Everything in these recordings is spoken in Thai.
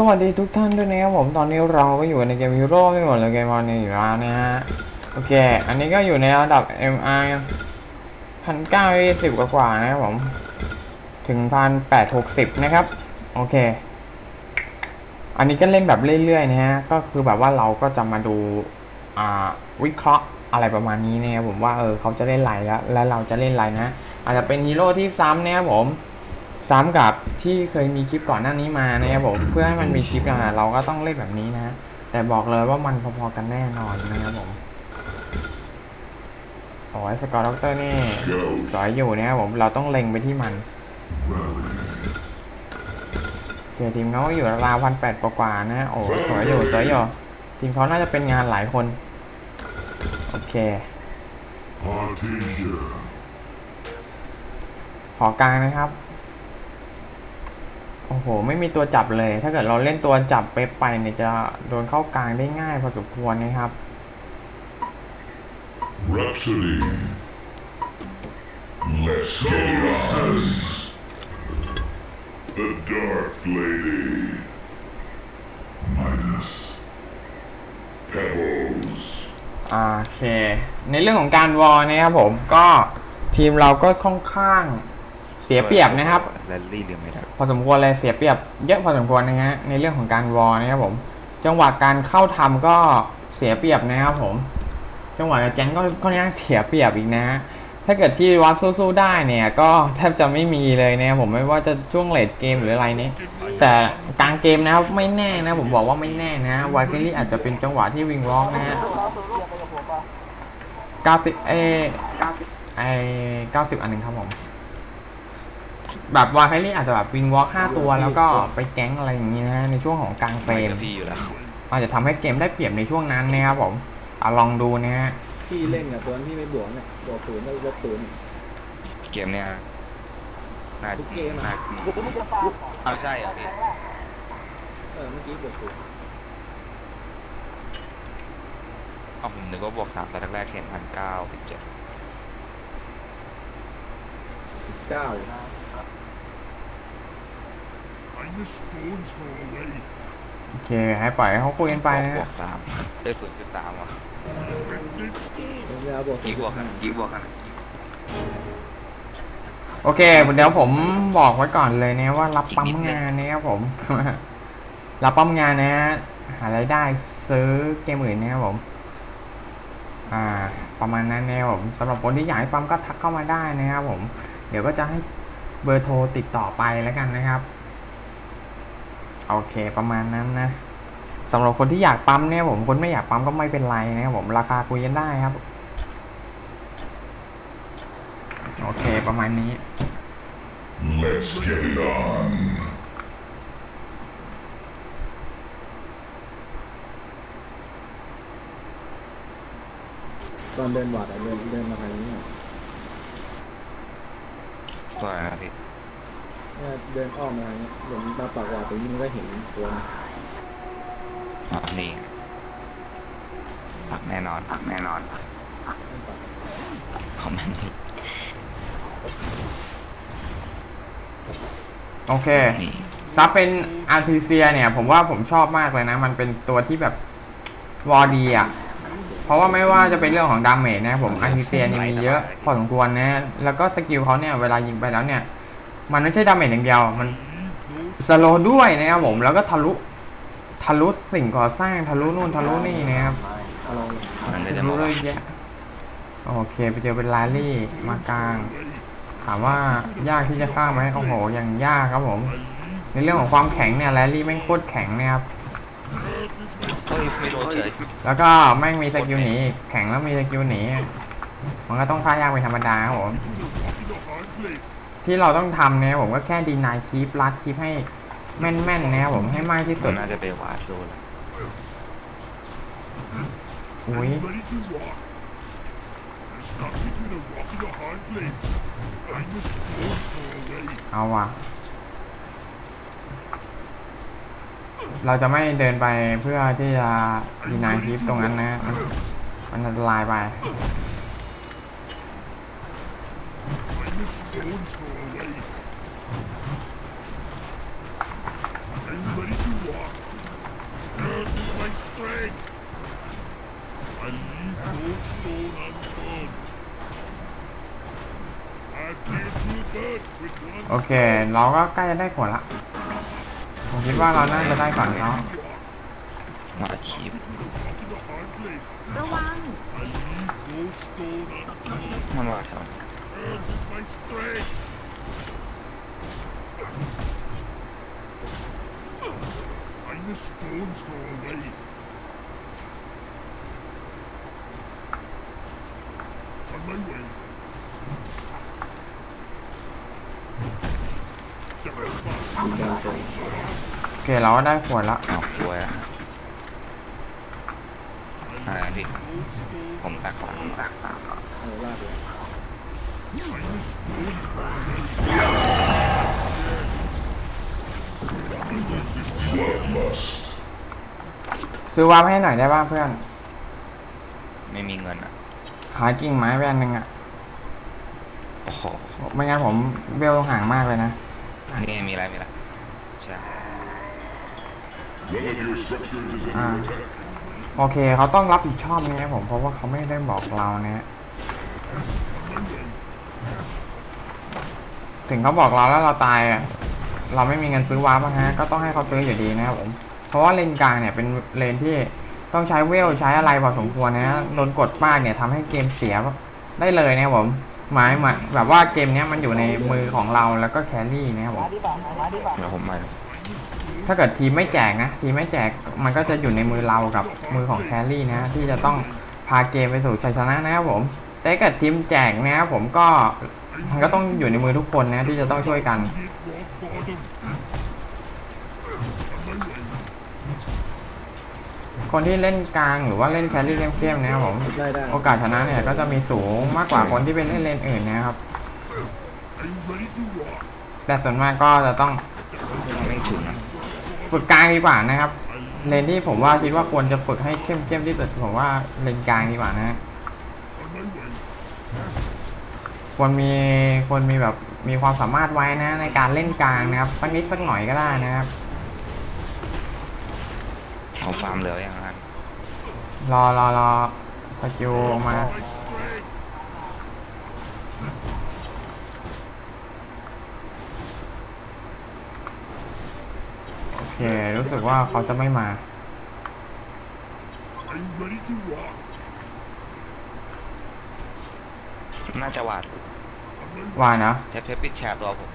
สวัสดีทุกท่านด้วยนะครับผมตอนนี้เราก็อยู่ในเกมฮีโร่ไม่หมดเลยเกมวันนี้อีกแล้วนะฮะโอเค อันนี้ก็อยู่ในระดับ MI พันเก้าสิบกว่าๆนะครับผม ถึงพันแปดหกสิบนะครับ โอเค อันนี้ก็เล่นแบบเรื่อยๆนะฮะ ก็คือแบบว่าเราก็จะมาดูอ่าวิเคราะห์อะไรประมาณนี้นะครับผมว่าเออเขาจะเล่นไรแล้ว แล้วเราจะเล่นไรนะ อาจจะเป็นฮีโร่ที่ซ้ำนะครับผม ซ้ำกับที่เคยมีคลิปก่อนหน้านี้มานะครับผมเพื่อให้มันมีคลิปนะเราก็ต้องเล่นแบบนี้นะ แต่บอกเลยว่ามันพอๆกันแน่นอนนะครับผมโอ้ยสกอร์ด็อกเตอร์นี่สอยอยู่นะครับผมเราต้องเล็งไปที่มันโอเคทีมเขาก็อยู่ราวพันแปดกว่าๆนะโอ้สวยอยู่สวยอยู่ทีมเขาน่าจะเป็นงานหลายคน โอเค Artesia. ขอกลางนะครับ โอ้โห ไม่มีตัวจับเลย ถ้าเกิดเราเล่นตัวจับเป๊ปไปเนี่ยจะโดนเข้ากลางได้ง่ายพอสมควรนะครับ Rhapsody. Let's go. The Dark Lady. Minus. Pebbles. อ่าโอเค ในเรื่องของการวอลนะครับผม ก็ทีมเราก็ค่อนข้าง เสียเปรียบนะครับแรลลี่เรือไม่ได้พอสมควรเลยเสียเปรียบเยอะพอสมควรนะฮะในเรื่องของการวอลนะครับผม จังหวะการเข้าทำก็เสียเปรียบนะครับผม จังหวะการแกงก็ค่อนข้างเสียเปรียบอีกนะฮะถ้าเกิดที่วัดสู้ๆได้เนี่ย ก็แทบจะไม่มีเลยนะครับผมไม่ว่าจะช่วงเลดเกมหรืออะไรนี้แต่กลางเกมนะครับไม่แน่นะผมบอกว่าไม่แน่นะวาคิลี่อาจจะเป็นจังหวะที่วิงวอล์กนะฮะ90เอไอ90อันหนึ่งครับผม แบบวาไคลี่อาจจะแบบวิงวอล์กห้าตัวแล้วก็ไปแก๊งอะไรอย่างนี้นะฮะในช่วงของกลางเฟรไปมกับพี่อยู่แล้วอาจจะทำให้เกมได้เปรียบในช่วงนั้นนะครับผมอะลองดูนะฮะพี่เล่นกับตัวที่ไม่บวกเนี่ยบวกศูนย์แล้วลบศูนย์เกมเนี้ยน่าทุกเกมน่าอะเอาใช่เหรอพี่เออเมื่อกี้บวกศูนย์เอาผมนึกว่าบวกสามแต่แรกๆเห็นพันเก้าสิบเจ็ดเก้า I'm the stone's throw away. โอเค ให้ปล่อยให้เขาคุยกันไปนะบวฮะกสามได้ศูนย์จุดสามอะ Splendid stone. เวลาบวกศูกี่นย์บวกกันกี่บวกกันโอเคเดี๋ยวผมบอกไว้ก่อนเลยนะว่ารับปั๊มงานนะครับผม รับปั๊มงานนะฮะหารายได้ซื้อเกมอื่นนะครับผม อ่า ประมาณนั้นนะครับผมสำหรับคนที่อยากให้ปั๊มก็ทักเข้ามาได้นะครับผม เดี๋ยวก็จะให้เบอร์โทรติดต่อไปแล้วกันนะครับ โอเคประมาณนั้นนะสำหรับคนที่อยากปั๊มเนี่ยผมคนไม่อยากปั๊มก็ไม่เป็นไรนะครับผมราคาคุยกันได้ครับ โอเคประมาณนี้ Let's get it on. ตอนเดินหวัดอะเดินเดินมาทางนี้อะสวยนะพี่ เนี่ยเดินอ้อมมาทางนี้เดี๋ยวมาปากหวาดตรงนี้มันก็เห็นตัวนะอะนี่ผักแน่นอนผักแน่นอนเขาแม่งเลยโอเค นี่ซับเป็นอาร์ติเซียเนี่ย ผมว่าผมชอบมากเลยนะ มันเป็นตัวที่แบบวอดีอะ เพราะว่าไม่ว่าจะเป็นเรื่องของดาเมจนะผมอาร์ติเซียเนี่ยมีเยอะพอสมควรนะ แล้วก็สกิลเขาเนี่ย เวลายิงไปแล้วเนี่ย มันไม่ใช่ดาเมจอย่างเดียว มันสโลด้วยนะครับผม แล้วก็ทะลุทะลุสิ่งก่อสร้างทะลุนู่นทะลุนี่นะครับมันก็จะทะลุเยแยะโอเคไปเจอเป็นลารี่มากลาง ถามว่ายากที่จะฆ่าไหมโอ้โหอย่างยากครับผม ในเรื่องของความแข็งเนี่ยแรลลี่แม่งโคตรแข็งนะครับแล้วก็แม่งมีสกิลหนีแข็งแล้วมีสกิลหนีมันก็ต้องฆ่ายากเป็นธรรมดาครับผม ที่เราต้องทำเนี่ยผมก็แค่ดีนายคีปลัดคีปให้แม่นๆนะครับผมให้มากที่มัสุนดน่าจะไปวาดโดนแล้วอุ้ย Ready to rock. You're stuck between a rock and a hard place. I'm the stone's throw away. เอาว่ะ เราจะไม่เดินไปเพื่อที่จะดีนายคีปตรงนั้นนะ มันมันอันตรายไป โอเค เราก็ใกล้จะได้ผลละ ผมคิดว่าเราน่าจะได้ก่อนเขามาชีพ rock in the hard place. ระวัง I leave no stone unturned. มันว่าแถ ว Earth is my strength. I'm a stone's throw away. On my way. จะไปบ้านตรงโอเคเราก็ได้ผลละเอากล้วยอะอะไรนะพี่ no stone. ผมตักฝาตักฝา เอาลากเลย I'm a stone's throw away. ซื้อวาร์ปให้หน่อยได้ป่ะเพื่อน ไม่มีเงินอะขายกิ่งไม้แบนหนึ่งอะโอ้โหไม่งั้นผมเบลห่างมากเลยนะ นี่มีอะไรมีอะไรใช่ One of your structures is อ่า under attack. โอเคเขาต้องรับผิดชอบนี้ผมเพราะว่าเขาไม่ได้บอกเรานะฮะ ถึงเขาบอกเราแล้วเราตายอะเราไม่มีเงินซื้อวาร์ปอะฮะก็ต้องให้เขาซื้ออยู่ดีนะครับผมเพราะว่าเลนกลางเนี่ยเป็นเลนที่ต้องใช้เวลใช้อะไรพอสมควรนะฮะโดนกดป้าเนี่ยทำให้เกมเสียได้เลยนะครับผมหมายหมายแบบว่าเกมเนี้ยมันอยู่ในมือของเราแล้วก็แครี่นะครับผมเดี๋ยวผมมาถ้าเกิดทีมไม่แจกนะ ทีมไม่แจกมันก็จะอยู่ในมือเรากับมือของแครี่นะที่จะต้องพาเกมไปสู่ชัยชนะนะครับผม แต่ถ้าเกิดทีมแจกนะครับผมก็ มันก็ต้องอยู่ในมือทุกคนนะที่จะต้องช่วยกัน Hit rock bottom. คนที่เล่นกลางหรือว่าเล่นแครี่เข้มๆนะครับผมได้ได้โอกาสชนะเนี่ยก็จะมีสูงมากกว่าคนที่เป็นเล่นเลนอื่นนะครับ Are you ready to rock? แต่ส่วนมากก็จะต้องไม่ถึงอะฝึกกลางดีกว่านะครับ เลนที่ผมว่าคิดว่าควรจะฝึกให้เข้มๆที่สุดผมว่าเลนกลางดีกว่านะ On my way. ควรมีควรมีแบบมีความสามารถไว้นะ ในการเล่นกลางนะครับสักนิดสักหน่อยก็ได้นะครับเอาฟาร์มเหลืออย่างนั้นรอรอรอสกิลมา My strength. โอเครู้สึกว่าเขาจะไม่มา Are you ready to rock? น่าจะหวาด ว่านะเทปเทปปิดแชร์ตัวผม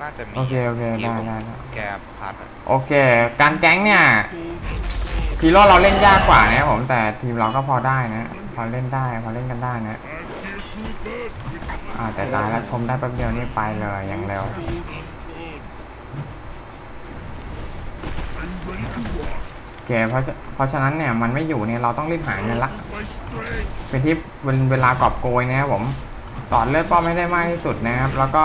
น่าจะมีโอเคโอเคที่ได้ผมได้ได้แกพัดอะโอเค การแก๊งเนี่ยพีโร่เราเล่นยากกว่านะครับผมแต่ทีมเราก็พอได้นะพอเล่นได้พอเล่นกันได้นะ I'm here to birth with อ่าแต่ตายแล้วชมได้แป๊บเดียวนี่ไปเลยอย่างเร็ว stone unturned. Are you ready to rock? โอเคเพราะฉะเพราะฉะนั้นเนี่ยมันไม่อยู่เนี่ยเราต้องรีบหาเงินละ My strength. เป็นที่เป็นเวลากอบโกยนะครับผม ต่อเลือดป้อมให้ได้มากที่สุดนะครับ แล้วก็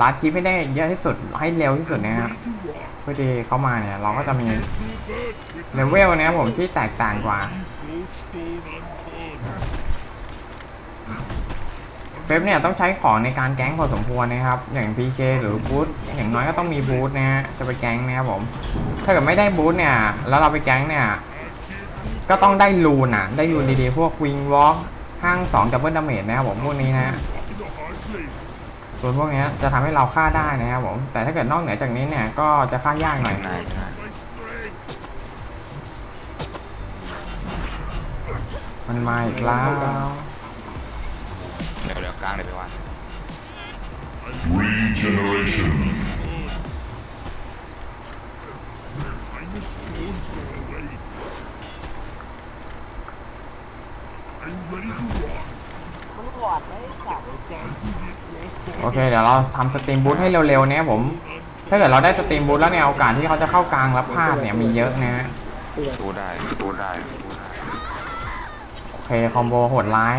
ลัดคลิปให้ได้เยอะที่สุดให้เร็วที่สุดนะครับเพื่อที่เข้ามาเนี่ย เราก็จะมีเลเวลนะครับผมที่แตกต่างกว่าเป๊ปเนี่ยต้องใช้ของในการแก๊งพอสมควรนะครับ อย่าง PK หรือบูทอย่างน้อยก็ต้องมีบูทนะฮะจะไปแก๊งนะครับผม ถ้าเกิดไม่ได้บูทเนี่ย แล้วเราไปแก๊งเนี่ย ก็ต้องได้ลูนอะ ได้ลูนดีๆ พวกวิงวอล์ก ห้างสองดับเบิลดาเมจนะครับผมพวกนี้นะ In the hard place. ส่วนพวกเนี้ยจะทำให้เราฆ่าได้นะครับผม แต่ถ้าเกิดนอกเหนือจากนี้เนี่ยก็จะฆ่ายากหน่อยนายนาย My strength. มันมาอีกแล้วเดี๋ยวเดี๋ยวกลางเลยไปว่า Regeneration. โอเคเดี๋ยวเราทำสตรีมบูทให้เร็วๆเนี่ยผม ถ้าเกิดเราได้สตรีมบูทแล้วเนี่ยโอกาสที่เขาจะเข้ากลางแล้วพลาดเนี่ยมีเยอะนะฮะสู้ได้สู้ได้โอเคคอมโบโหดร้าย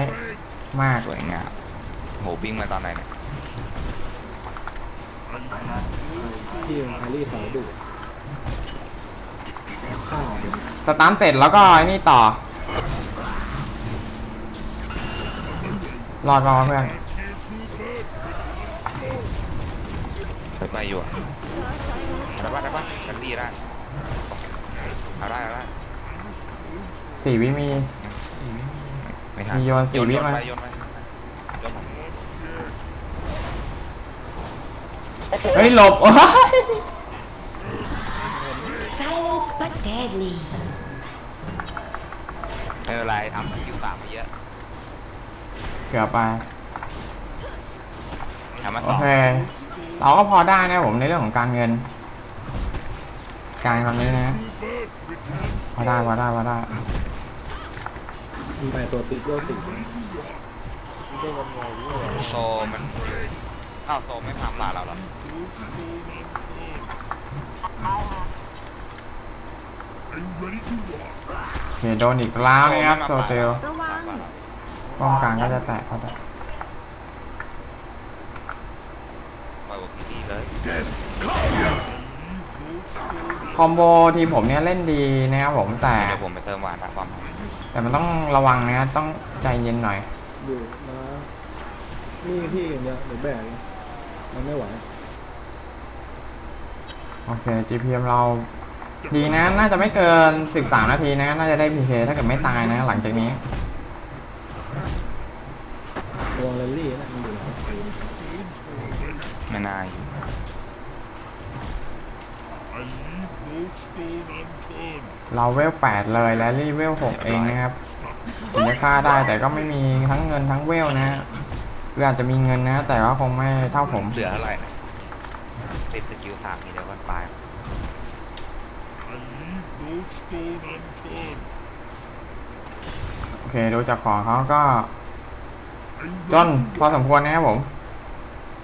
มากสวยงามโหวิ่งมาตอนไหนเนี่ยที่แฮร์รี่สายดุข้าวสตาร์ทเสร็จแล้วก็นี่ต่อ รอดรอเพื่อนไปไปอยู่อะได้ปะได้ปะกันดีได้เอาได้เอาได้สี่วิมี ไม่ทันมีโยนสี่วิโยนมาไปโยนไปโยนผมเฮ้ยหลบโอ้ย Silent but deadly. ไม่เป็นไรทำสกิลสามไปเยอะเกือบไปทำมาโอต่อเคเราก็พอได้นะผมในเรื่องของการเงิน การตอนนี้นะ พอได้พอได้พอได้มีไปตัวติ๊กเกอร์สี่โซมันอ้าวโซไม่ทำลาเราเหรอ Are you ready to rock? โอเคโดนอีกแล้วนะครับโซเทล ระวัง ป้องกันก็จะแตกเขาได้ปล่อยโอพีดีเลยคอมโบทีมผมเนี่ยเล่นดีนะครับผมแต่เดี๋ยวผมไปเติมหวานนะความหมายแต่มันต้องระวังนะต้องใจเย็นหน่อยอยู่นะนี่พี่อย่างเดียวเดี๋ยวแบกเลยมันไม่ไหวโอเค GPM เราดีนะ น่าจะไม่เกิน 13 นาทีนะ น่าจะได้ PK ถ้าเกิดไม่ตายนะ หลังจากนี้ระ วังแรลลี่นะมันอยู่แล้วไม่น่าอยู่ I leave no stone unturned. เราเวล8เลยและรีเวล6เองนะครับถึงจะฆ่าได้แต่ก็ไม่มีทั้งเงินทั้งเวลนะหรืออาจจะมีเงินนะ แต่ก็คงไม่เท่าผมเหลือเท่าไหร่นะติดสกิลสามทีเดียวก็ตาย I leave no stone unturned. โอเคดูจากของเขาก็ Are you จนพอสมควรนะครับผม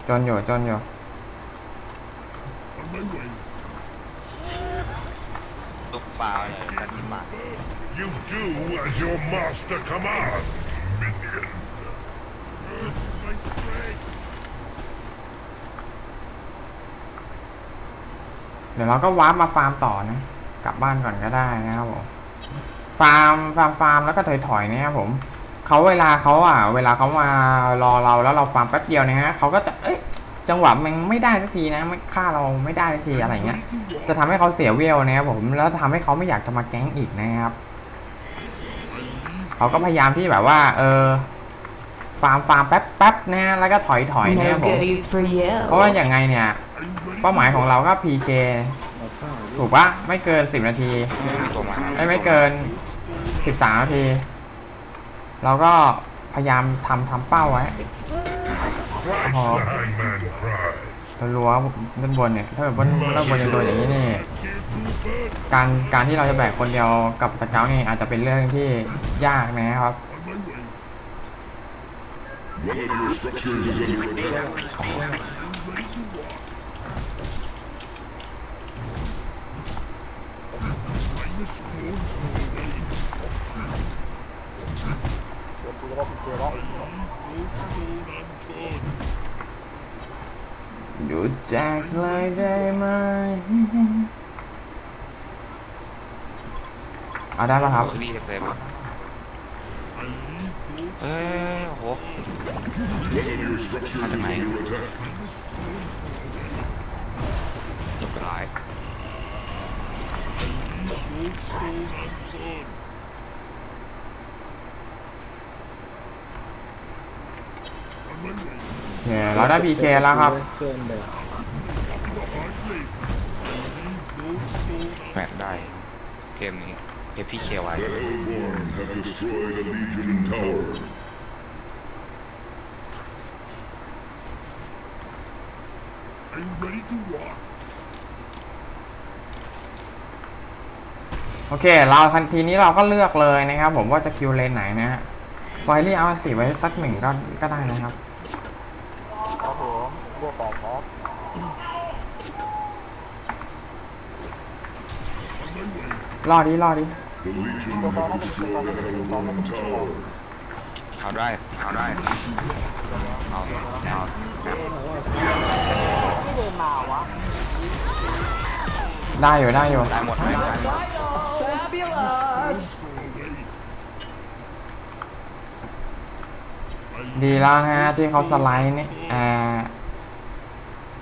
จนอยู่จนอยู่ตุกปลาเนี่ยกันมา You do as your master commands, minion. เดี๋ยวเราก็วาร์ปมาฟาร์มต่อนะ กลับบ้านก่อนก็ได้นะครับผม ฟาร์มฟาร์มฟาร์มแล้วก็ถอยๆนะครับผม เขาเวลาเขาอะ เวลาเขามารอเราแล้วเราฟาร์มแป๊บเดียวนะฮะเขาก็จะเอ้ยจังหวะมันไม่ได้สักทีนะไม่ฆ่าเราไม่ได้สักทีอะไรเงี้ย จะทำให้เขาเสียเวลนะครับผมแล้วทำให้เขาไม่อยากจะมาแก๊งอีกนะครับเขาก็พยายามที่แบบว่า เออฟาร์มฟาร์มแป๊บแป๊บนะฮะแล้วก็ถอยถอยๆนะครับ No ผม goodies for you. เพราะว่าอย่างไงเนี่ย Are you ready? เป้าหมายของเราก็ PK เอาข้าวถูกปะไม่เกิน10นาทีมีตัวมาไม่ไม่เกิน13นาที เราก็พยายามทำทำเป้าไว้ Thrice Oh. the hangman cries. ตัวรั้วด้านบนเนี่ยถ้าแบบด้านบนยังโดนอย่างนี้นี่การการที่เราจะแบกคนเดียวกับสเกลนี่อาจจะเป็นเรื่องที่ยากนะครับ On my way. One of your structures is under attack. Ready to rock. Find the stones for the way. I leave no stone unturned. หยุดแจกเลยได้ไหมเอาได้ปะครับ ดีเต็มๆ I leave no เอ้ยโอ้โห One of your structures is under attack. จบไปหลาย no stone unturned. On my way. โอเคเราได้ PK แล้วครับเกินแบบ The hard place. I leave no stone แมตได้ เกมนี้เอพีเคไว้ The Hellborn have destroyed a Legion tower. Are you ready to rock? โอเค เราทันทีนี้เราก็เลือกเลยนะครับ ผมว่าจะคิวเลนไหนนะฮะไฟลี่เอาอันติไว้สักหนึ่งก็ก็ได้นะครับ รอดิรอดิ The Legion have destroyed a Hellborn tower. เอาได้ เอาได้ เอา เอาได้อยู่ได้อยู่ได้หมดไหมดีแล้วนะฮะที่เขาสไลด์นี่อ่า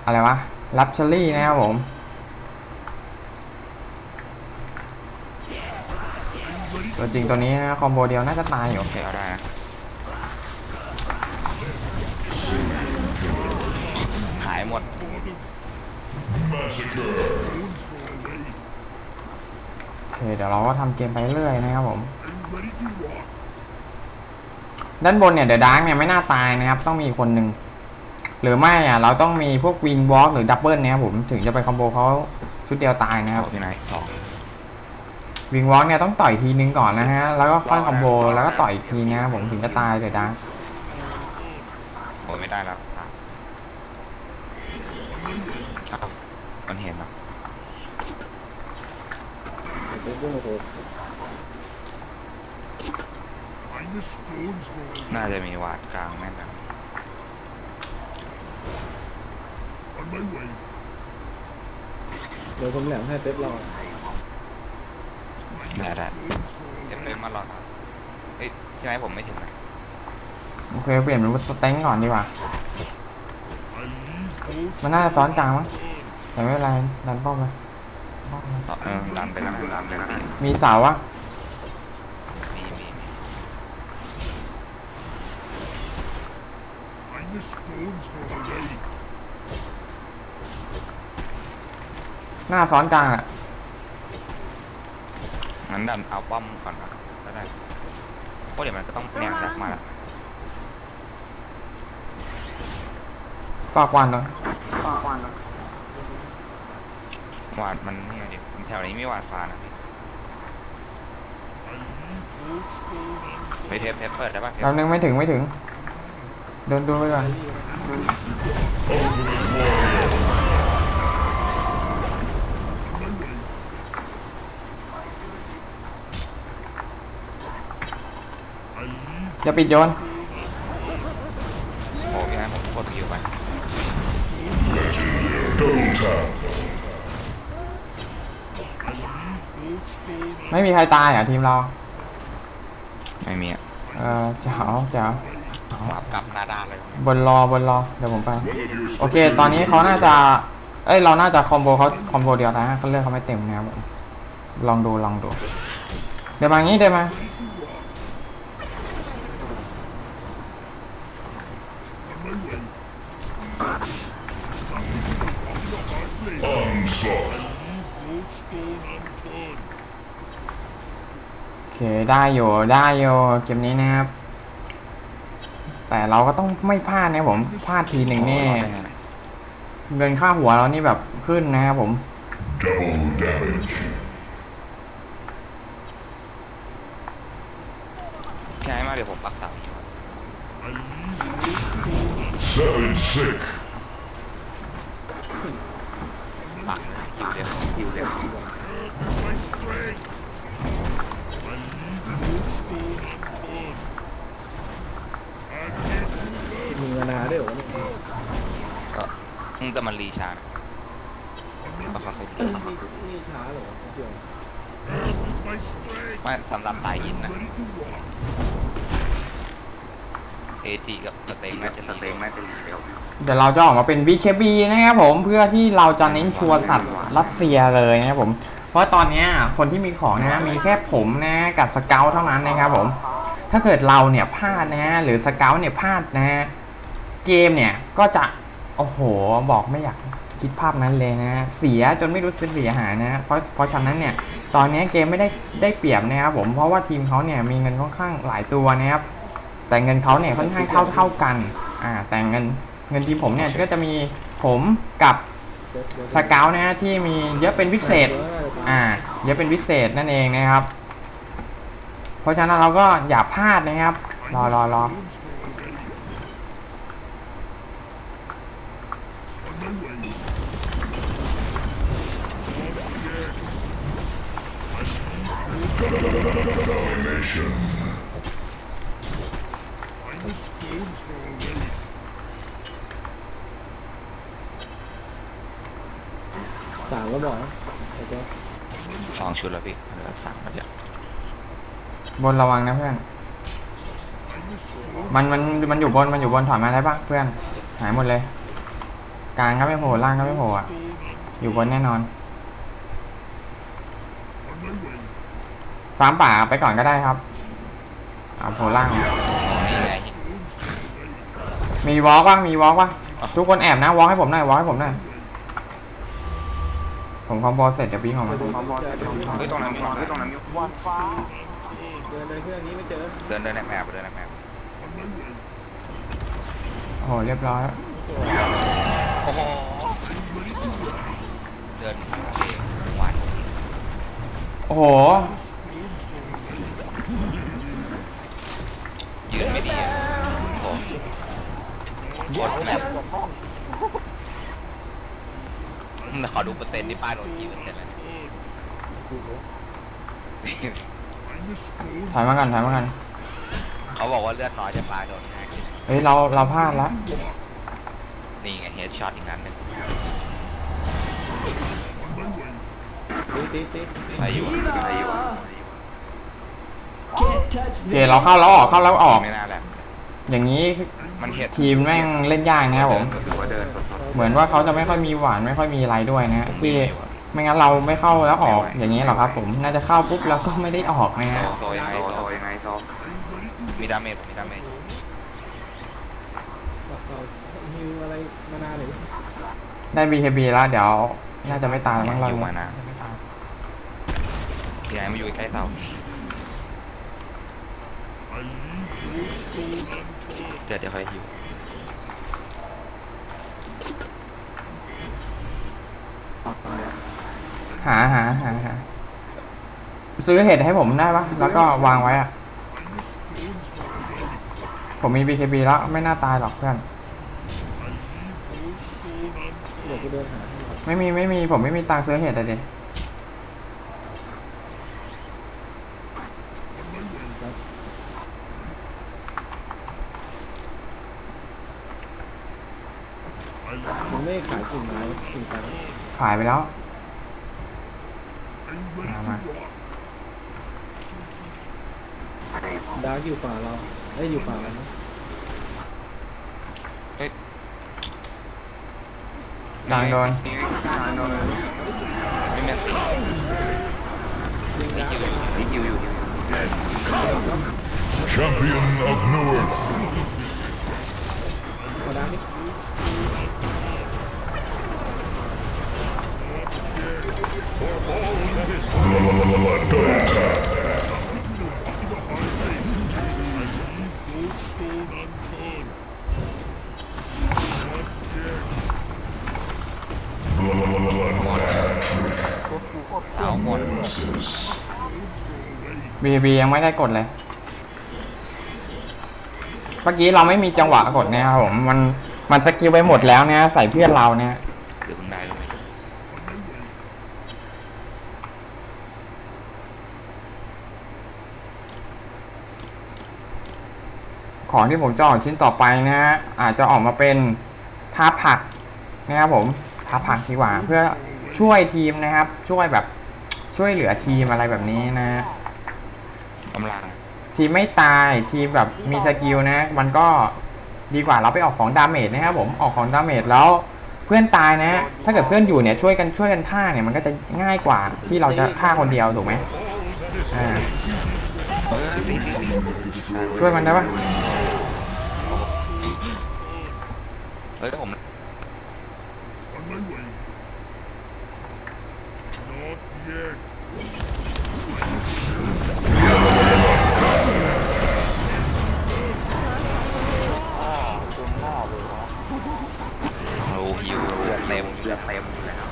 อะไรวะลับเชอรี่นะครับผม ตัวจริงตัวนี้คอมโบเดียวน่าจะตายอยู่โอเคเอาได้นะหายหมด โอเคเดี๋ยวเราก็ทำเกมไปเรื่อยนะครับผม ด้านบนเนี่ยเดอะดาร์กเนี่ยไม่น่าตายนะครับ ต้องมีคนหนึ่งหรือไม่อะเราต้องมีพวกวิงวอล์กหรือดับเบิลเนี่ยครับผมถึงจะไปคอมโบเขาชุดเดียวตายนะครับโอ้พี่นายสอง วิงวอล์กเนี่ยต้องต่อยทีนึงก่อนนะฮะ แล้วก็ค่อยคอมโบแล้วก็ต่อยอีกทีนะครับผมถึงจะตายเดอะดาร์กโอ้ยไม่ได้แล้วครับอ้าวมันเห็นเหรอไอ้เจ๊ก็โอ้โห Find the stones throw away. น่าจะมีวาดกลางแม่นนะ On my way. เดี๋ยวผมแหลมให้เป๊ปรอ ได้ได้ Stones throw เดี๋ยว away. เพิ่มมารอครับเฮ้ยพี่นายผมไม่ถึงนะโอเคเปลี่ยนเป็นสเต็งก่อนดีกว่า I leave both มันน่าจะซ้อนกลางมั้งแต่ไม่เป็นไรดันป้อมเลยป้อมเลยต่อเออดันไปแล้วนะดันไปแล้วนะมีเสาวะมีมีมี Find the stones throw away. หน้าซ้อนกลางอะ งั้นดันเอาป้อมก่อนนะก็ได้เพราะเดี๋ยวมันก็ต้องเนี่ยดักมาละปากวันเลยวาดมันเนี่ยเดี๋ยวแถวนี้มีวาดฟ้านะพี่ I leave both stone and ไปเทปเทปเปิดได้ป่ะเทปเรานึงไม่ถึงไม่ถึงเดินดูไปก่อน อย่าปิดโยนโอ้พี่นายผมกดคิวไป Double tap. both stone ไม่มีใครตายอะทีมเรา ไม่มีอะเออเจ๋วเจ๋ววาดกลับหน้าด้านเลยบนรอบนรอเดี๋ยวผมไป One of your โอเค ตอนนี้เขาน่าจะ เอ้ยเราน่าจะคอมโบเขาคอมโบเดียวนะเขาเลือกเขาไม่เต็มนะครับผมลองดูลองดู เดี๋ยวมางี้เดี๋ยวมา onslaught. both stone unturned. โอเค ได้อยู่ได้อยู่เกมนี้นะครับ แต่เราก็ต้องไม่พลาดนะครับผมพลาดทีหนึ่งนี่เงินค่าหัวเรานี่แบบขึ้นนะครับผม Double damage. พี่นายมาเดี๋ยวผมปักเสาอยู่ I leave both stone Seven sick. ปักคิวเดียวคิวเดียว my strength. I leave both stone unturned. มีเงินาด้วยเหรอเนี่ยก็อืมแต่มันรีชาร์จก็ค่อยๆดีนี่นี่ช้าเหรอเดี๋ยวไม่สำหรับสายยินนะเอทีกับสเต็งน่าจะสเต็งน่าจะรีเร็วเดี๋ยวเราจะออกมาเป็น BKB นะครับผมเพื่อที่เราจะเน้นชัวร์สัตว์รัสเซียเลยนะครับผม เพราะตอนเนี้ยคนที่มีของนะมีแค่ผมนะกับสเกลเท่านั้นนะครับผม ถ้าเกิดเราเนี่ยพลาดนะหรือสเกลเนี่ยพลาดนะ เกมเนี่ยก็จะ โอ้โห บอกไม่อยากคิดภาพนั้นเลยนะ เสียจนไม่รู้สึกเสียหายนะ เพราะเพราะฉะนั้นเนี่ย ตอนนี้เกมไม่ได้ได้เปรียบนะครับผม เพราะว่าทีมเขาเนี่ยมีเงินค่อนข้างหลายตัวนะครับ แต่เงินเขาเนี่ยค่อนข้างเท่าเท่ากัน อ่า แต่เงินเงินทีมผมเนี่ยก็จะมีผมกับเดี๋ยวเดี๋ยวสเกลนะฮะที่มีเยอะเป็นพิเศษ อ่า เยอะเป็นพิเศษนั่นเองนะครับ เพราะฉะนั้นเราก็อย่าพลาดนะครับ รอรอรอ Domination. Find the stones throw away. สามแล้วบอกนะโอเคสองชุดแล้วพี่เหลือสามแล้วเดี๋ยวบนระวังนะเพื่อน มันมันมันอยู่บนมันอยู่บนถอยมาได้ปะเพื่อน หายหมดเลย กลางก็ไม่โผล่ล่างก็ไม่โผล่อะอยู่บนแน่นอน On my way. ฟาร์มป่าไปก่อนก็ได้ครับเอาโพล่าง มีวอล์กว่างมีวอล์กว่างทุกคนแอบนะวอล์กให้ผมหน่อยวอล์กให้ผมหน่อยผมคอมโบเสร็จเดี๋ยวพี่ของมาเฮ้ยตรงนั้นมีเฮ้ยตรงนั้นมีเดินในเครื่องนี้ไม่เจอเดินเดินแมปเดินในแมปโอ้โหเรียบร้อยโอ้โหเดินหวานโอ้โห ขอดูเปอร์เซ็นต์ที่ป้าโดนกี่เปอร์เซ็นต์แล้วถอยมากันถอยมากันเขาบอกว่าเลือดน้อยจะป้าโดนแฮกเฮ้ยเราเราพลาดละนี่ไงเฮดช็อตอีกนั้นหนึงตีตีตีไปอยู่ไปอยู่ Can't touch โอเคเราเข้าแล้วออกเข้าแล้วออก ไม่น่าแหละอย่างนี้มันเห็ดทีมแม่งเล่นยากนะครับผม ถือว่าเดินสด เหมือนว่าเขาจะไม่ค่อยมีหวานไม่ค่อยมีอะไรด้วยนะๆผมที่มีอยู่อะไม่งั้นเราไม่เข้าแล้วออกอย่างนี้หรอกครับ ผมน่าจะเข้าปุ๊บแล้วก็ไม่ได้ออกนะโซฮะโซยังไงโซยังไงโซมีดาเมจผมมีดาเมจเราฮิวอะไรมานานหรือได้ BKB แล้วเดี๋ยวน่าจะไม่ตายมั้งเราอยู่มานะที่ไหนมาอยู่ใกล้เสา I leave no stone unturned. เดี๋ยวเดี๋ยวค่อยหิว หาหาหาหาซื้อเห็ดให้ผมได้ปะแล้วก็วางไว้อะผมมี BKB แล้วไม่น่าตายหรอกเพื่อน I leave no stone unturned. เดี๋ยวกูเดินหาให้เราไม่มีไม่มีผมไม่มีตังค์ซื้อเห็ดเลยดิมันไม่ขายกิ่งไม้กิ่งไม้ขายไปแล้ว มามาดาร์กอยู่ป่าเราเอ้ยอยู่ป่าเรานะดังโดนไม่แม่นตินี่ฮิวอยู่นี่ฮิวอยู่ Champion of New Earth. ขอดาร์กนี่ Blood attack. No stone unturned. Blood hat-trick. เอาหมด Misses. BKB ยังไม่ได้กดเลย เมื่อกี้เราไม่มีจังหวะกดเนี่ยครับผม มัน มันสกิลไปหมดแล้วเนี่ยใส่เพื่อนเราเนี่ย หรือเพิ่งได้หรือไม่ ของที่ผมจะออกชิ้นต่อไปนะฮะอาจจะออกมาเป็นท้าผักนะครับผมท้าผักดีกว่าเพื่อช่วยทีมนะครับ ช่วยแบบช่วยเหลือทีมอะไรแบบนี้นะฮะกำลังทีมไม่ตายทีมแบบมีสกิลนะ มันก็ดีกว่าเราไปออกของดาเมจนะครับผมออกของดาเมจแล้วเพื่อนตายนะ ถ้าเกิดเพื่อนอยู่เนี่ยช่วยกันช่วยกันฆ่าเนี่ยมันก็จะง่ายกว่าที่เราจะฆ่าคนเดียวถูกไหมอ่าเออตีตีตีช่วยมันได้ปะ เฮ้ยถ้าผม On my way. Not yet. โอ้ฮิวเลือดเต็มเลือดเต็มอยู่แล้ว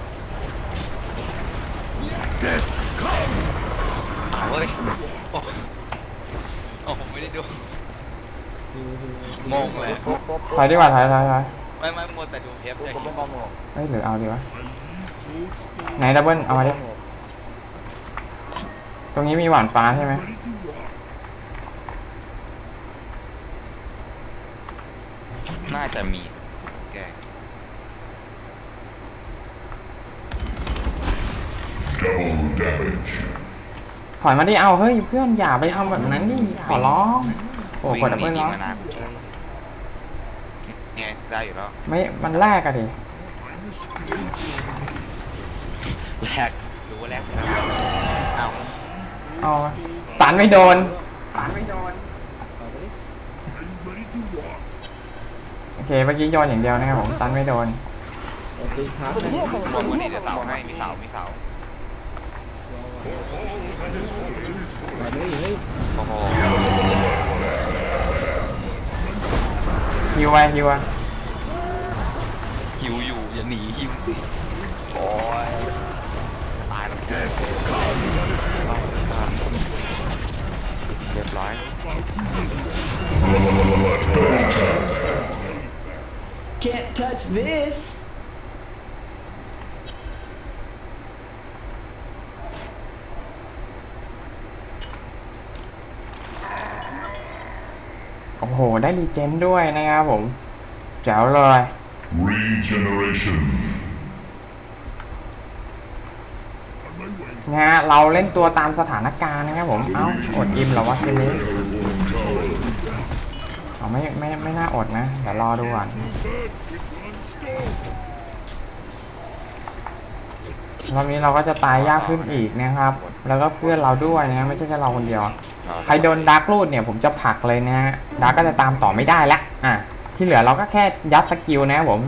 อ้าวเฮ้ยโอ้โอ้ผมไม่ได้ดูฮิวฮิวงงเลยถอยดีกว่าถอยถอยถอย เฮ้ยหรือเอาดีวะ No stone ไหนดับเบิลเอามาดิตรงนี้มีหวานฟ้าใช่ไหม ready to rock. น่าจะมีแก Double damage. ถอยมาดิเอาเฮ้ยเพื่อนอย่าไปทำแบบนั้นดิขอร้องโอ้วิ่กดดับเบิลหนีแล้วมานานไงได้อยู่แล้วไม่มันแรกอะดิ แรกรู้ว่าแรกอยู่แล้วอ้าวเอา Stone ตันไม่โดนต่อไปดิ Are you ready to rock? โอเค เมื่อกี้โยนอย่างเดียวนะครับผมตันไม่โดน โอเคครับบนวันนี้จะเสาให้มีเสามีเสาต่อไปดิเฮ้ยโอ้โหฮิวไว้ฮิวไว้หิวอยู่อย่า หนีหิวสิโอ้ยตายแล้วเกิดเรียบร้อย Can't touch this. โอ้โห ได้รีเจนด้วยนะครับผม แจ๋วเลย Regeneration. นะฮะเราเล่นตัวตามสถานการณ์นะครับผม เอ้าอดอิ่มเหรอวะทีนี้เอาไม่ไม่ไม่น่าอดนะ เดี๋ยวรอดูก่อน รอบนี้เราก็จะตายยากขึ้นอีกนะครับ แล้วก็เพื่อนเราด้วยนะ ไม่ใช่แค่เราคนเดียว ใครโดนดาร์กรูดเนี่ยผมจะผลักเลยนะฮะดาร์กก็จะตามต่อไม่ได้ละอะ ที่เหลือเราก็แค่ยัดสกิลนะครับผม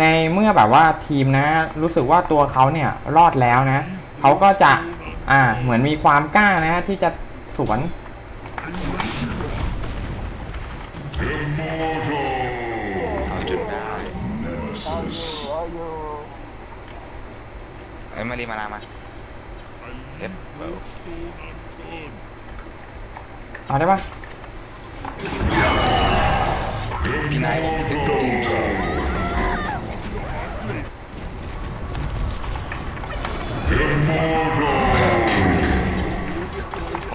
ในเมื่อแบบว่าทีมนะ รู้สึกว่าตัวเขาเนี่ยรอดแล้วนะเขาก็จะอ่าเหมือนมีความกล้านะที่จะสวนเอาจนได้ Nemesis. เอ้ยมารีมานามา I leave no stone unturned. เอาได้ปะ พี่นายโอ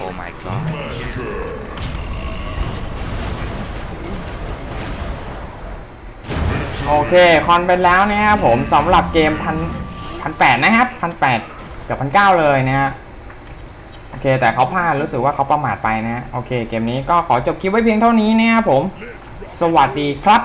้ my god โอเค คอนไปแล้วนะครับผมสำหรับเกมพันพันแปดนะครับพันแปดกับพันเก้าเลยนะฮะโอเคแต่เขาพลาดรู้สึกว่าเขาประมาทไปนะ โอเค เกมนี้ก็ขอจบคลิปไว้เพียงเท่านี้นะครับผม สวัสดีครับ